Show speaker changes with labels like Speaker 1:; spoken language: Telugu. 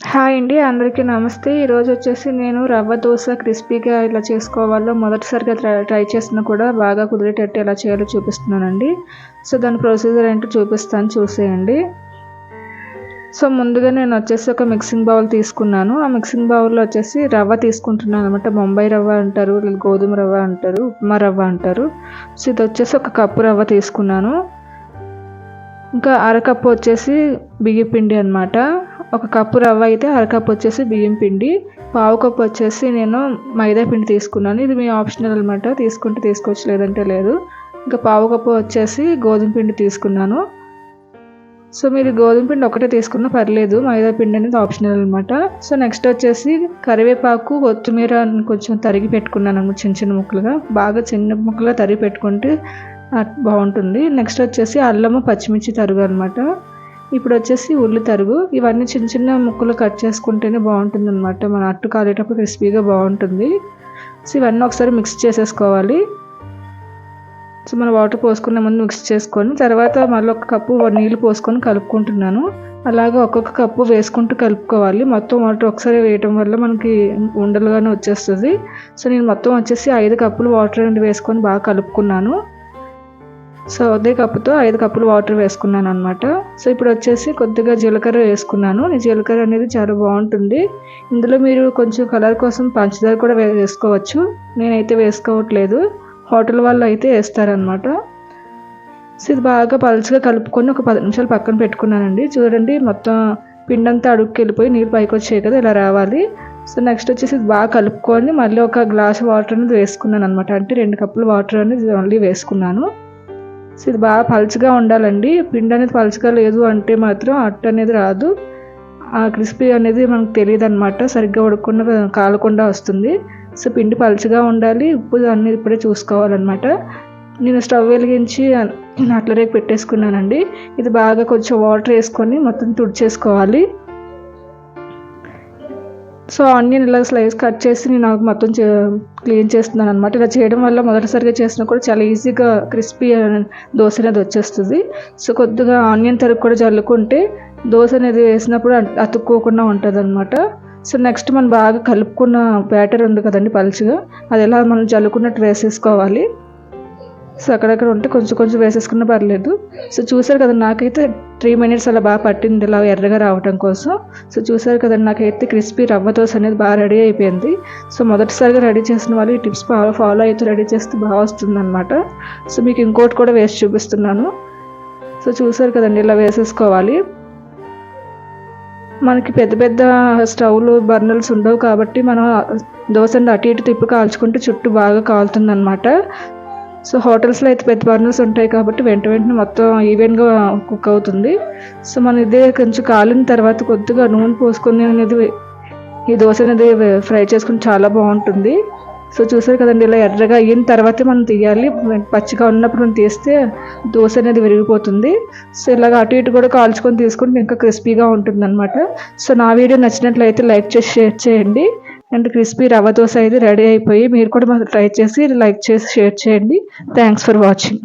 Speaker 1: హాయ్ అండి అందరికీ నమస్తే. ఈరోజు వచ్చేసి నేను రవ్వ దోశ క్రిస్పీగా ఇలా చేసుకోవాలో మొదటిసారిగా ట్రై ట్రై చేసినా కూడా బాగా కుదిరేటట్టు ఎలా చేయాలో చూపిస్తున్నానండి. సో దాని ప్రొసీజర్ ఏంటో చూపిస్తాను చూసేయండి. సో ముందుగా నేను వచ్చేసి ఒక మిక్సింగ్ బౌల్ తీసుకున్నాను. ఆ మిక్సింగ్ బౌల్లో వచ్చేసి రవ్వ తీసుకుంటున్నాను అనమాట. బొంబాయి రవ్వ అంటారు గోధుమ రవ్వ అంటారు ఉప్మా రవ్వ అంటారు. సో ఇది వచ్చేసి ఒక కప్పు రవ్వ తీసుకున్నాను. ఇంకా అరకప్పు వచ్చేసి బియ్య పిండి అనమాట. ఒక కప్పు రవ్వ అయితే అరకప్పు వచ్చేసి బియ్యం పిండి పావు కప్పు వచ్చేసి నేను మైదా పిండి తీసుకున్నాను. ఇది మీ ఆప్షనల్ అనమాట తీసుకుంటే తీసుకోవచ్చు లేదంటే లేదు. ఇంకా పావు కప్పు వచ్చేసి గోధుమ పిండి తీసుకున్నాను. సో మీరు గోధుమ పిండి ఒకటే తీసుకున్నా పర్లేదు మైదా పిండి అనేది ఆప్షనల్ అనమాట సో నెక్స్ట్ వచ్చేసి కరివేపాకు కొత్తిమీర కొంచెం తరిగి పెట్టుకున్నాను చిన్న చిన్న ముక్కలుగా. బాగా చిన్న ముక్కలుగా తరిగి పెట్టుకుంటే బాగుంటుంది. నెక్స్ట్ వచ్చేసి అల్లము పచ్చిమిర్చి తరుగు అనమాట ఇప్పుడు వచ్చేసి ఉల్లి తరుగు. ఇవన్నీ చిన్న చిన్న ముక్కలు కట్ చేసుకుంటేనే బాగుంటుంది అనమాట మన అట్టు కాలేటప్పుడు క్రిస్పీగా బాగుంటుంది. సో ఇవన్నీ ఒకసారి మిక్స్ చేసేసుకోవాలి. సో మనం వాటర్ పోసుకునే ముందు మిక్స్ చేసుకొని తర్వాత మళ్ళీ ఒక కప్పు నీళ్ళు పోసుకొని కలుపుకుంటున్నాను. అలాగే ఒక్కొక్క కప్పు వేసుకుంటూ కలుపుకోవాలి. మొత్తం వాటర్ ఒకసారి వేయటం వల్ల మనకి ఉండలుగానే వచ్చేస్తుంది. సో నేను మొత్తం వచ్చేసి ఐదు కప్పులు వాటర్ వేసుకొని బాగా కలుపుకున్నాను. సో అదే కప్పుతో ఐదు కప్పులు వాటర్ వేసుకున్నాను అనమాట సో ఇప్పుడు వచ్చేసి కొద్దిగా జీలకర్ర వేసుకున్నాను. ఈ జీలకర్ర అనేది చాలా బాగుంటుంది. ఇందులో మీరు కొంచెం కలర్ కోసం పంచదార కూడా వేసుకోవచ్చు. నేనైతే వేసుకోవట్లేదు. హోటల్ వాళ్ళు అయితే వేస్తారనమాట సో ఇది బాగా పలుచగా కలుపుకొని ఒక పది నిమిషాలు పక్కన పెట్టుకున్నానండి. చూడండి మొత్తం పిండంతా అడుగుకి వెళ్ళిపోయి నీళ్ళు పైకి వచ్చాయి కదా ఇలా రావాలి. సో నెక్స్ట్ వచ్చేసి బాగా కలుపుకొని మళ్ళీ ఒక గ్లాస్ వాటర్ అనేది వేసుకున్నాను అనమాట అంటే రెండు కప్పులు వాటర్ అనేది మళ్ళీ వేసుకున్నాను. సో ఇది బాగా పలుచగా ఉండాలండి. పిండి అనేది పలుచగా లేదు అంటే మాత్రం అట్ట అనేది రాదు. ఆ క్రిస్పీ అనేది మనకు తెలియదు అనమాట సరిగ్గా ఉడకుండా కాలకుండా వస్తుంది. సో పిండి పలుచగా ఉండాలి. ఉప్పు అన్నీ ఇప్పుడే చూసుకోవాలన్నమాట. నేను స్టవ్ వెలిగించి అట్ల పెట్టేసుకున్నానండి. ఇది బాగా కొంచెం వాటర్ వేసుకొని మొత్తం తుడిచేసుకోవాలి. సో ఆనియన్ ఇలా స్లైస్ కట్ చేసి నేను మొత్తం క్లీన్ చేస్తున్నాను అనమాట ఇలా చేయడం వల్ల మొదటిసారిగా చేసినా కూడా చాలా ఈజీగా క్రిస్పీ దోశ అనేది వచ్చేస్తుంది. సో కొద్దిగా ఆనియన్ తరుగు కూడా చల్లుకుంటే దోశ అనేది వేసినప్పుడు అతుక్కోకుండా ఉంటుంది అనమాట సో నెక్స్ట్ మనం బాగా కలుపుకున్న బ్యాటర్ ఉంది కదండి పలుచగా అది ఎలా మనం చల్లుకున్నట్టు వేసేసుకోవాలి. సో అక్కడక్కడ ఉంటే కొంచెం కొంచెం వేసేసుకున్న పర్లేదు. సో చూసారు కదా నాకైతే త్రీ మినిట్స్ అలా బాగా పట్టింది ఇలా ఎర్రగా రావడం కోసం. సో చూసారు కదా నాకైతే క్రిస్పీ రవ్వ దోశ అనేది బాగా రెడీ అయిపోయింది. సో మొదటిసారిగా రెడీ చేసిన వాళ్ళు ఈ టిప్స్ బాగా ఫాలో అయితే రెడీ చేస్తే బాగా వస్తుందన్నమాట. సో మీకు ఇంకోటి కూడా వేసి చూపిస్తున్నాను. సో చూసారు కదండి ఇలా వేసేసుకోవాలి. మనకి పెద్ద పెద్ద స్టవ్లు బర్నర్స్ ఉండవు కాబట్టి మనం దోశని అటు ఇటు తిప్పి కాల్చుకుంటే చుట్టూ బాగా కాలుతుంది అనమాట సో హోటల్స్లో అయితే పెద్ద బర్నర్స్ ఉంటాయి కాబట్టి వెంట వెంటనే మొత్తం ఈవెన్గా కుక్ అవుతుంది. సో మన ఇదే కొంచెం కాలిన తర్వాత కొద్దిగా నూనె పోసుకొని అనేది ఈ దోశ అనేది ఫ్రై చేసుకుని చాలా బాగుంటుంది. సో చూసారు కదండి ఇలా ఎర్రగా అయిన తర్వాతే మనం తీయాలి. పచ్చిగా ఉన్నప్పుడు మనం తీస్తే దోశ అనేది విరిగిపోతుంది. సో ఇలాగ అటు ఇటు కూడా కాల్చుకొని తీసుకుంటే ఇంకా క్రిస్పీగా ఉంటుంది అనమాట సో నా వీడియో నచ్చినట్లయితే లైక్ చేసి షేర్ చేయండి. అండ్ క్రిస్పీ రవ్వ దోశ అయితే రెడీ అయిపోయి మీరు కూడా మాకు ట్రై చేసి లైక్ చేసి షేర్ చేయండి. Thanks for watching